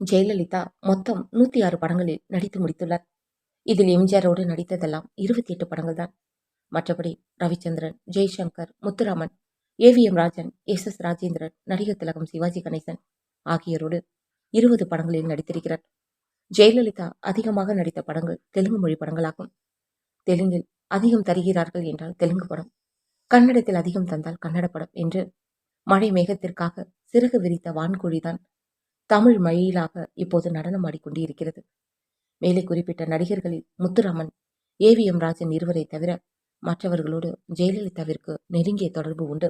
ஜெயலலிதா மொத்தம் நூத்தி ஆறு படங்களில் நடித்து முடித்துள்ளார். இதில் எம்ஜிஆரோடு நடித்ததெல்லாம் இருபத்தி எட்டு படங்கள் தான் மற்றபடி Ravichandran Jaishankar Muthuraman AVM Rajan S S Rajendran நடிகர் திலகம் சிவாஜி கணேசன் ஆகியோரோடு இருபது படங்களில் நடித்திருக்கிறார். ஜெயலலிதா அதிகமாக நடித்த படங்கள் தெலுங்கு மொழி படங்களாகும். தெலுங்கில் அதிகம் தருகிறார்கள் என்றால் தெலுங்கு படம் கன்னடத்தில் அதிகம் தந்தால் கன்னட படம் என்று மழை மேகத்திற்காக சிறகு விரித்த வான்கோழிதான் தமிழ் மழையிலாக இப்போது நடனம் ஆடிக்கொண்டு இருக்கிறது. மேலே குறிப்பிட்ட நடிகர்களில் முத்துராமன் ஏவிஎம் ராஜன் இருவரை தவிர மற்றவர்களோடு ஜெயலலிதாவிற்கு நெருங்கிய தொடர்பு உண்டு.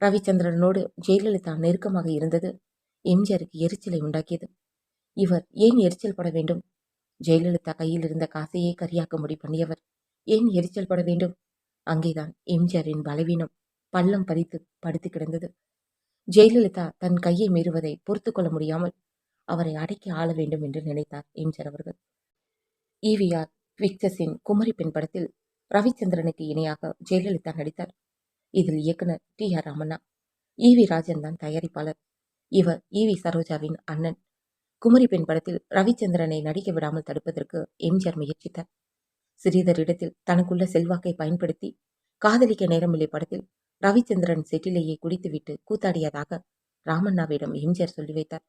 ரவிச்சந்திரனோடு ஜெயலலிதா நெருக்கமாக இருந்தது எம்ஜிஆருக்கு எரிச்சலை உண்டாக்கியது. இவர் ஏன் எரிச்சல் பட வேண்டும்? ஜெயலலிதா கையில் இருந்த காசையே கரியாக்கும்படி பண்ணியவர் ஏன் எரிச்சல் பட வேண்டும்? அங்கேதான் எம்ஜிஆரின் பலவீனம் பள்ளம் பறித்து படுத்து கிடந்தது. ஜெயலலிதா தன் கையை மீறுவதை பொறுத்து கொள்ள முடியாமல் அவரை அடக்கி ஆள வேண்டும் என்று நினைத்தார் எம்ஜிஆர் அவர்கள். ஈவிஆர் விக்சஸின் குமரி பெண் படத்தில் ரவிச்சந்திரனுக்கு இணையாக ஜெயலலிதா நடித்தார். இதில் இயக்குனர் T R Ramanna EV Rajan தான் தயாரிப்பாளர். இவர் ஈவி சரோஜாவின் அண்ணன். குமரி பெண் படத்தில் ரவிச்சந்திரனை நடிக்க விடாமல் தடுப்பதற்கு எம்ஜிஆர் முயற்சித்தார். சிறிதர் இடத்தில் தனக்குள்ள செல்வாக்கை பயன்படுத்தி காதலிக்க நேரமில்லை படத்தில் ரவிச்சந்திரன் செட்டிலேயே குடித்துவிட்டு கூத்தாடியதாக ராமண்ணாவிடம் எம்ஜிஆர் சொல்லி வைத்தார்.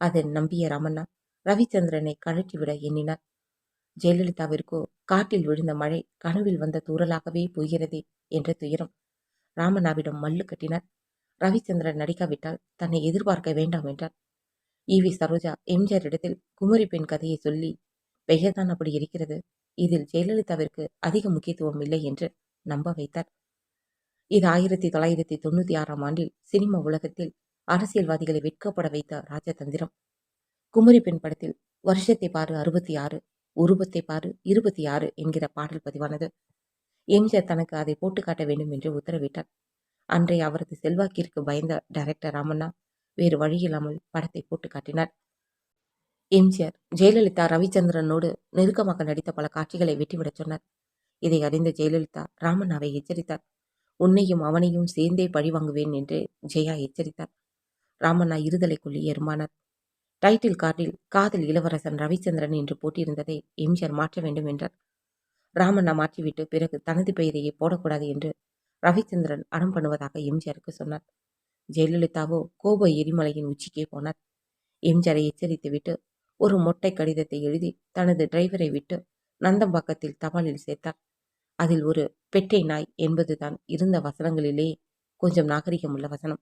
அதை நம்பிய ராமண்ணா ரவிச்சந்திரனை கழற்றிவிட எண்ணினார். ஜெயலலிதாவிற்கோ காட்டில் விழுந்த மழை கனவில் வந்த தூறலாகவே போகிறதே என்ற துயரம் ராமண்ணாவிடம் மல்லு கட்டினார். ரவிச்சந்திரன் நடிக்காவிட்டால் தன்னை எதிர்பார்க்க வேண்டாம் என்றார். ஈவி சரோஜா எம்ஜிஆர் இடத்தில் குமரி பெண் கதையை சொல்லி பெயர்தான் அப்படி இருக்கிறது. இதில் ஜெயலலிதாவிற்கு அதிக முக்கியத்துவம் இல்லை என்று நம்ப வைத்தார். இது ஆயிரத்தி தொள்ளாயிரத்தி தொண்ணூற்றி ஆறாம் ஆண்டில் சினிமா உலகத்தில் அரசியல்வாதிகளை வெட்கப்பட வைத்த ராஜதந்திரம். குமரி பெண் படத்தில் வருஷத்தை பாரு அறுபத்தி ஆறு உருவத்தை பாரு இருபத்தி ஆறு என்கிற பாடல் பதிவானது. எம்ஜிஆர் தனக்கு அதை போட்டு காட்ட வேண்டும் என்று உத்தரவிட்டார். அன்றைய அவரது செல்வாக்கிற்கு பயந்த டைரக்டர் ராமண்ணா வேறு வழியில்லாமல் படத்தை போட்டு காட்டினார். எம்ஜிஆர் ஜெயலலிதா ரவிச்சந்திரனோடு நெருக்கமாக நடித்த பல காட்சிகளை வெட்டிவிடச் சொன்னார். இதை அறிந்த ஜெயலலிதா ராமண்ணாவை எச்சரித்தார். உன்னையும் அவனையும் சேர்ந்தே பழி வாங்குவேன் என்று ஜெயா எச்சரித்தார். ராமண்ணா இருதலைக்குள்ளே கொள்ளி டைட்டில் கார்டில் காதல் இளவரசன் ரவிச்சந்திரன் என்று போட்டியிருந்ததை எம்ஜிஆர் மாற்ற வேண்டும் என்றார். ராமண்ணா மாற்றிவிட்டு பிறகு தனது பெயரையே போடக்கூடாது என்று ரவிச்சந்திரன் அடம் பண்ணுவதாக எம்ஜிஆருக்கு சொன்னார். ஜெயலலிதாவோ கோப எரிமலையின் உச்சிக்கே போனார். எம்ஜிஆரை எச்சரித்துவிட்டு ஒரு மொட்டை கடிதத்தை எழுதி தனது டிரைவரை விட்டு நந்தம்பாக்கத்தில் தபாலில் சேர்த்தார். அதில் ஒரு பெட்டை நாய் என்பதுதான் இருந்த வசனங்களிலே கொஞ்சம் நாகரிகம் உள்ள வசனம்.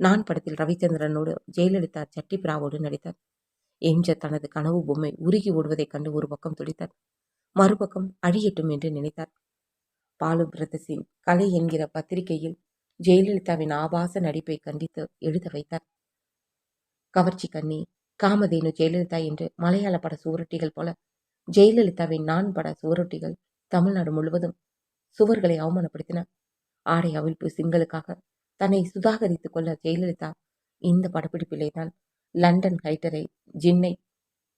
நான் படத்தில் ரவிச்சந்திரனோடு ஜெயலலிதா சட்டி பிராவோடு நடித்தார். எம்ஜிஆர் தனது கனவு பொம்மை உருகி ஓடுவதைக் கண்டு ஒரு பக்கம் துடித்தார். மறுபக்கம் அழியட்டும் என்று நினைத்தார். பாலு பிரதர்ஸின் கலை என்கிற பத்திரிகையில் ஜெயலலிதாவின் ஆபாச நடிப்பை கண்டித்து எழுத வைத்தார். கவர்ச்சி கண்ணி காமதேனு ஜெயலலிதா என்று மலையாள பட சுவரொட்டிகள் போல ஜெயலலிதாவின் நான் பட சுவரொட்டிகள் தமிழ்நாடு முழுவதும் சுவர்களை அவமானப்படுத்தின. ஆடை அவிழ்ப்பு சிங்களுக்காக தன்னை சுதாகரித்துக் கொள்ள ஜெயலலிதா இந்த படப்பிடிப்பிலே தான் லண்டன் ஹைட்டரை ஜின்னை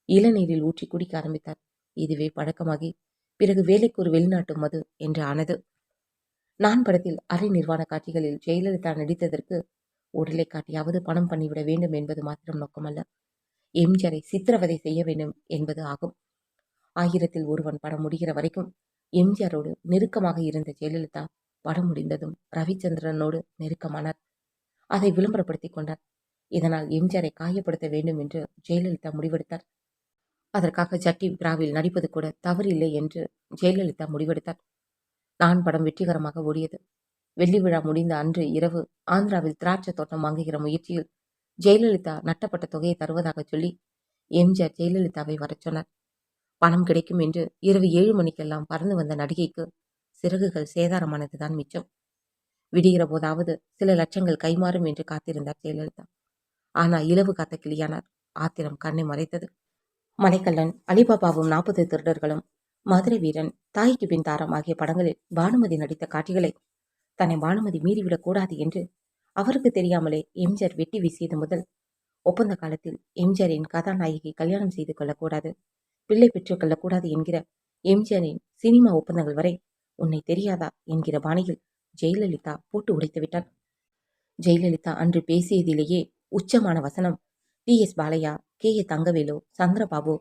இளநீரில் ஊற்றி குடிக்க ஆரம்பித்தார். இதுவே பழக்கமாகி பிறகு வேலைக்கு ஒரு வெளிநாட்டு மது என்று ஆனது. நான் படத்தில் அரை நிர்வாண காட்சிகளில் ஜெயலலிதா நடித்ததற்கு உடலை காட்டியாவது பணம் பண்ணிவிட வேண்டும் என்பது மாத்திரம் நோக்கமல்ல. எம்ஜிஆரை சித்திரவதை செய்ய வேண்டும் என்பது ஆகும். ஆயிரத்தில் ஒருவன் படம் முடிகிற வரைக்கும் எம்ஜிஆரோடு நெருக்கமாக இருந்த ஜெயலலிதா படம் முடிந்ததும் ரவிச்சந்திரனோடு நெருக்கமானார். அதை விளம்பரப்படுத்திக் கொண்டார். இதனால் எம்ஜிஆரை காயப்படுத்த வேண்டும் என்று ஜெயலலிதா முடிவெடுத்தார். அதற்காக ஜட்டி பிராவில் நடிப்பது கூட தவறில்லை என்று ஜெயலலிதா முடிவெடுத்தார். நான் படம் வெற்றிகரமாக ஓடியது. வெள்ளி விழா முடிந்த அன்று இரவு ஆந்திராவில் திராட்சை தோட்டம் வாங்குகிற முயற்சியில் ஜெயலலிதா நட்டப்பட்ட தொகையை தருவதாக சொல்லி எம்ஜிஆர் ஜெயலலிதாவை வரச் சொன்னார். பணம் கிடைக்கும் என்று இரவு ஏழு மணிக்கெல்லாம் பறந்து வந்த நடிகைக்கு சிறகுகள் சேதாரமானதுதான் மிச்சம். விடுகிற போதாவது சில லட்சங்கள் கைமாறும் என்று காத்திருந்தார் ஜெயலலிதா. ஆனால் இலவு காத்த கிளியானார் ஆத்திரம் கண்ணை மறைத்தது. மலைக்கல்லன் அலிபாபாவும் நாற்பது திருடர்களும் மதுரை வீரன் தாய்க்கு பின் தாரம் ஆகிய படங்களில் பானுமதி நடித்த காட்சிகளை தன்னை பானுமதி மீறிவிடக் கூடாது என்று அவருக்கு தெரியாமலே எம்ஜிஆர் வெட்டி வீசியது முதல். ஒப்பந்த காலத்தில் எம்ஜிஆரின் கதாநாயகி கல்யாணம் செய்து கொள்ளக்கூடாது பிள்ளை பெற்றுக்கொள்ளக்கூடாது என்கிற எம்ஜிஆரின் சினிமா ஒப்பந்தங்கள் வரை உன்னை தெரியாதா என்கிற பாணியில் ஜெயலலிதா போட்டு உடைத்து விட்டார் ஜெயலலிதா அன்று பேசியதிலேயே உச்சமான வசனம். T S. Balaiah K. A. Thangavelu Chandrababu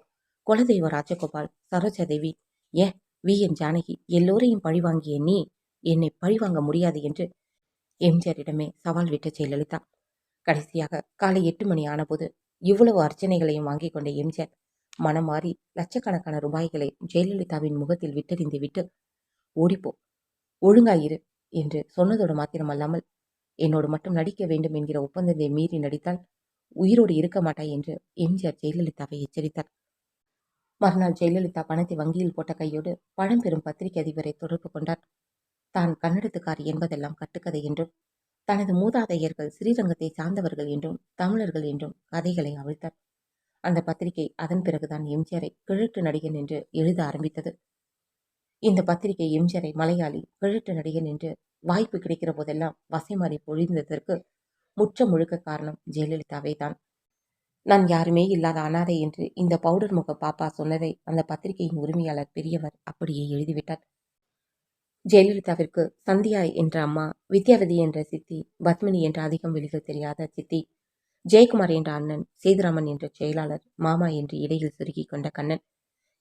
குலதெய்வ ராஜகோபால் சரோஜாதேவி ஏன் வி. என். ஜானகி எல்லோரையும் பழிவாங்கிய நீ என்னை பழிவாங்க முடியாது என்று எம்ஜிஆரிடமே சவால் விட்ட ஜெயலலிதா. கடைசியாக காலை எட்டு மணி ஆனபோது இவ்வளவு அர்ச்சனைகளையும் வாங்கிக் கொண்ட எம்ஜிஆர் மனம் மாறி லட்சக்கணக்கான ரூபாய்களை ஜெயலலிதாவின் முகத்தில் விட்டெறிந்து விட்டு ஓடிப்போ ஒழுங்காயிரு என்று சொன்னதோடு மாத்திரமல்லாமல் என்னோடு மட்டும் நடிக்க வேண்டும் என்கிற ஒப்பந்தத்தை மீறி நடித்தால் உயிரோடு இருக்க மாட்டாய் என்று எம்ஜிஆர் ஜெயலலிதாவை எச்சரித்தார். மறுநாள் ஜெயலலிதா பணத்தை வங்கியில் போட்ட கையோடு பழம்பெரும் பத்திரிகை அதிபரை தொடர்பு கொண்டார். தான் கன்னடத்துக்கார் என்பதெல்லாம் கட்டுக்கதை என்றும் தனது மூதாதையர்கள் ஸ்ரீரங்கத்தை சார்ந்தவர்கள் என்றும் தமிழர்கள் என்றும் கதைகளை அவிழ்த்தார். அந்த பத்திரிகை அதன் பிறகுதான் எம்ஜிஆரை கிழட்டு நடிகன் என்று எழுத ஆரம்பித்தது. இந்த பத்திரிகை எம்ஜிஆரை மலையாளி கிழட்டு நடிகன் என்று வாய்ப்பு கிடைக்கிற போதெல்லாம் வசைமாறி பொழிந்ததற்கு முற்ற முழுக்க காரணம் ஜெயலலிதாவே தான். நான் யாருமே இல்லாத அனாதை என்று இந்த பவுடர் முக பாப்பா சொன்னதை அந்த பத்திரிகையின் உரிமையாளர் பெரியவர் அப்படியே எழுதிவிட்டார். ஜெயலலிதாவிற்கு சந்தியா என்ற அம்மா வித்யாவதி என்ற சித்தி பத்மினி என்ற அதிகம் வெளியில் தெரியாத சித்தி ஜெயக்குமார் என்ற அண்ணன் சேதுராமன் என்ற செயலாளர் மாமா என்று இடையில் சுருக்கி கொண்ட கண்ணன்.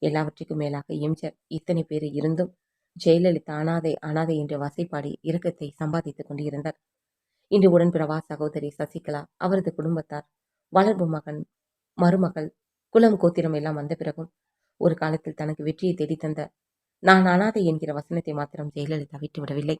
எல்லாவற்றுக்கும் மேலாக எம்ஜிஆர் இத்தனை பேர் இருந்தும் ஜெயலலிதா அனாதை அனாதை என்று வசைப்பாடி இரக்கத்தை சம்பாதித்துக் கொண்டிருந்தார். இன்று உடன்பிறவா சகோதரி சசிகலா அவரது குடும்பத்தார் வளர்ப்பு மகன் மருமகள் குலம் கோத்திரம் எல்லாம் வந்த பிறகும் ஒரு காலத்தில் தனக்கு வெற்றியை தேடித்தந்த நான் அனாதை என்கிற வசனத்தை மாத்திரம் ஜெயலலிதா விட்டுவிடவில்லை.